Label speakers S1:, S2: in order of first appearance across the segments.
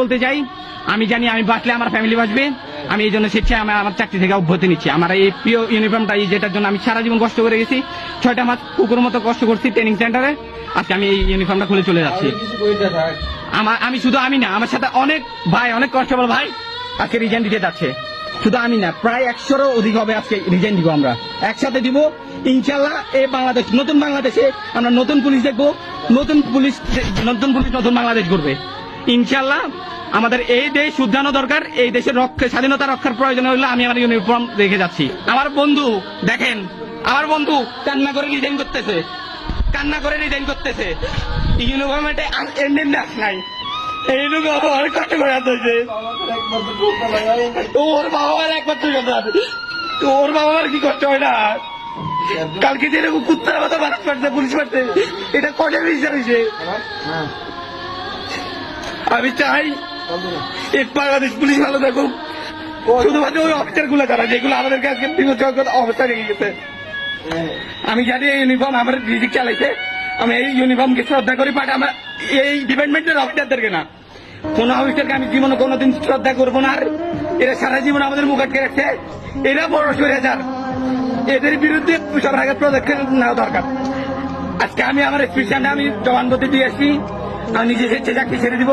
S1: বলতে চাই? আমি জানি আমি বাঁচলে আমার ফ্যামিলি বাঁচবে। আমি এই জন্য স্বেচ্ছায় আমি আমার চাকরি থেকে অব্যাহতি নিচ্ছি। আমার এই প্রিয় ইউনিফর্মটা এই যেটার জন্য আমি সারা জীবন কষ্ট করে গেছি। ছয়টা মাস কুকুর মতো কষ্ট করছি ট্রেনিং সেন্টারে আজকে আমি এই ইউনিফর্মটা খুলে চলে যাচ্ছি। আমার আমি শুধু আমি না আমার সাথে অনেক ভাই অনেক কনস্টেবল ভাই আজকে রিজাইন দিতে যাচ্ছে। শুধু আমি না প্রায় একশোরও অধিক হবে আজকে রিজাইন দিব আমরা। একসাথে দিব ইনশাল্লাহ এই বাংলাদেশ নতুন বাংলাদেশে আমরা নতুন পুলিশ দেখব। নতুন পুলিশ নতুন পুলিশ নতুন বাংলাদেশ করবে ইনশাল্লাহ আমাদের এই দেশ শুদ্ধানো দরকার, এই দেশের রক্ষা, স্বাধীনতা রক্ষার প্রয়োজন হলে আমি আমার ইউনিফর্ম রেখে যাচ্ছি। আমার বন্ধু, দেখেন, আমার বন্ধু কান্না করে রিজাইন করতেছে। কান্না করে রিজাইন করতেছে। নাই। কষ্ট ওর বাবা কথা ওর কি হয় কালকে যেরকম কুত্তার মতো বাস করছে পুলিশ করছে এটা কটের বিচার হয়েছে আমি চাই বাংলাদেশ পুলিশ ভালো থাকুক। শুধুমাত্র ওই অফিসারগুলো যারা যেগুলো আজকে বিমোচন অবস্থা রেখে গেছে। আমি জানি এই ইউনিফর্ম আমার রিজিক চালাইছে। আমি এই ইউনিফর্মকে শ্রদ্ধা করি বাট আমার এই ডিপার্টমেন্টের অফিসারদেরকে না। কোন অফিসারকে আমি জীবনে কোনোদিন শ্রদ্ধা করব না। আর এরা সারা জীবন আমাদের মুখ আটকে রাখছে। এরা বড় স্বৈরাচার এদের বিরুদ্ধে সবার আগে পদক্ষেপ নেওয়া দরকার। আজকে আমি আমার স্পেশালে আমি জবানবন্দি দিয়ে আসছি। আমি নিজে চাকরি ছেড়ে দিব।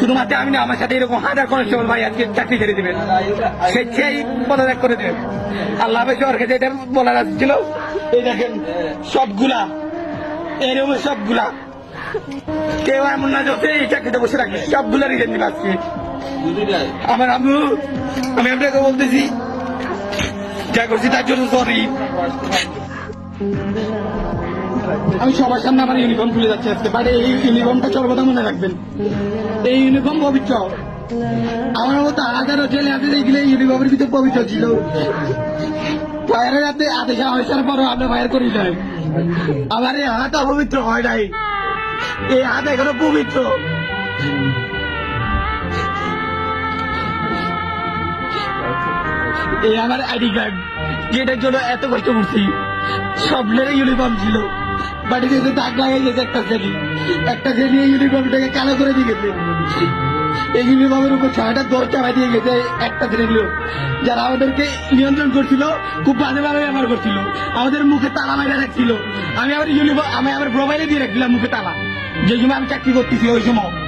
S1: শুধুমাত্র আমি না, আমার সাথে এরকম হাজার কনস্টেবল ভাই আজকে চাকরি ছেড়ে দিবেন। স্বেচ্ছাই পদত্যাগ করে দেবেন। আল্লাহ কাছে এটা বলার ছিল? এই দেখেন, সবগুলা এরকম সবগুলা। কেউ এমন না যাতে এই চাকরিতে বসে রাখি সবগুলা রিজেন দিবে আজকে। আমার আম্মু, আমি আপনাকে বলতেছি, যা করছি তার জন্য সরি আমি সবার সামনে আমার ইউনিফর্ম খুলে যাচ্ছে আজকে। বাট এই ইউনিফর্মটা সর্বদা মনে রাখবেন। এই ইউনিফর্ম পবিত্র। আমার মতো হাজারো ছেলে আছে যেগুলো ইউনিফর্মের ভিতরে পবিত্র ছিল। ফায়ারের হাতে আদেশ আসার পরও আমরা ফায়ার করি নাই। আমার এই হাত অপবিত্র হয় নাই। এই হাত এখনও পবিত্র। এই আমার আইডি কার্ড, যেটার জন্য এত কষ্ট করছি। স্বপ্নের ইউনিফর্ম ছিল। বাড়িতে এসে দাগ লাগাই গেছে একটা শ্রেণি একটা শ্রেণি এই ইউনিফর্মটাকে কালো করে দিয়ে গেছে। এই ইউনিফর্মের উপর ছয়টা দোষ চাপা দিয়ে গেছে একটা শ্রেণি লোক যারা আমাদেরকে নিয়ন্ত্রণ করছিল, খুব বাজেভাবে ব্যবহার করছিল। আমাদের মুখে তালা মাইরা রাখছিল। আমি আবার ইউনিফর্ম আমি আবার প্রোবাইলে দিয়ে রাখছিলাম মুখে তালা। যে সময় আমি চাকরি করতেছি, ওই সময়।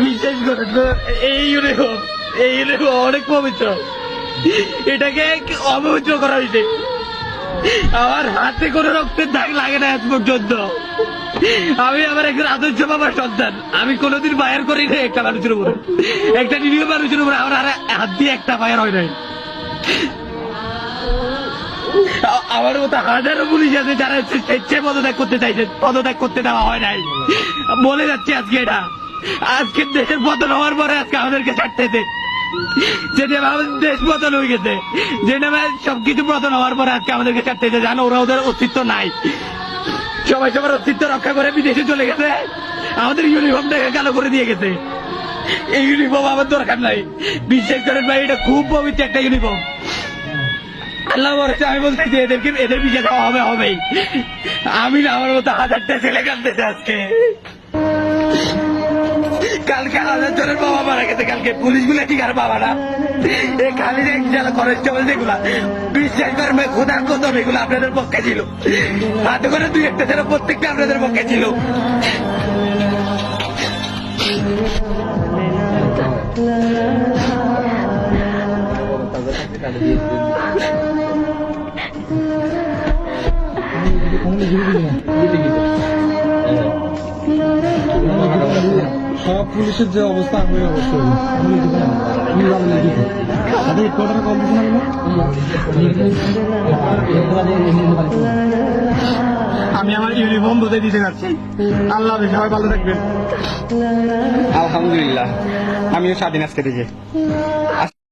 S1: বিশ্বাস করেন এই এই অনেক পবিত্র। এটাকে অপবিত্র করা হয়েছে। আমার হাতে কোনো রক্তের দাগ লাগে না আজ পর্যন্ত। আমি আমার একজন আদর্শ বাবার সন্তান। আমি কোনোদিন বায়ার করি না একটা মানুষের উপরে। একটা নিরীহ মানুষের উপরে আমার আর হাত দিয়ে একটা বায়ার হয় নাই। আমার মতো হাজারো পুলিশ আছে যারা স্বেচ্ছায় পদত্যাগ করতে চাইছে, পদত্যাগ করতে দেওয়া হয় নাই। বলে যাচ্ছে আজকে এটা। আজকে দেশের পতন হওয়ার পরে আজকে আমাদেরকে ছাড়তেছে যেটা আমাদের দেশ পতন হয়ে গেছে যে নামে সবকিছু পতন হওয়ার পরে আজকে আমাদেরকে ছাড়তেছে জানো, ওরা ওদের অস্তিত্ব নাই। সবাই সবার অস্তিত্ব রক্ষা করে বিদেশে চলে গেছে। আমাদের ইউনিফর্মটাকে কালো করে দিয়ে গেছে। এই ইউনিফর্ম আমার দরকার নাই। বিশ্বাস করেন ভাই, এটা খুব পবিত্র একটা ইউনিফর্ম আল্লাহ বলছে আমি বলছি যে এদেরকে, এদের বিচার হবে, হবেই। আমি না, আমার মতো হাজারটা ছেলে কাঁদতেছে আজকে। কালকে হাজার জনের বাবা মারা গেছে, কালকে পুলিশগুলো ঠিক আর বাবা না? এই খালি যারা কনস্টেবল যেগুলা, বিশ্বাস করেন ভাই খোদার কদম এগুলো আপনাদের পক্ষে ছিল। হাতে করে দুই একটা ছেলে, প্রত্যেকটা আপনাদের পক্ষে ছিল।
S2: সব পুলিশের যে অবস্থা আমি অবস্থা তাদের হেডকোয়ার্টারে কল
S1: আমি আমার ইউনিফর্ম বুঝে দিতে যাচ্ছি। আল্লাহ সবাই ভালো থাকবেন। আলহামদুলিল্লাহ। আমিও স্বাধীন আজকে থেকে।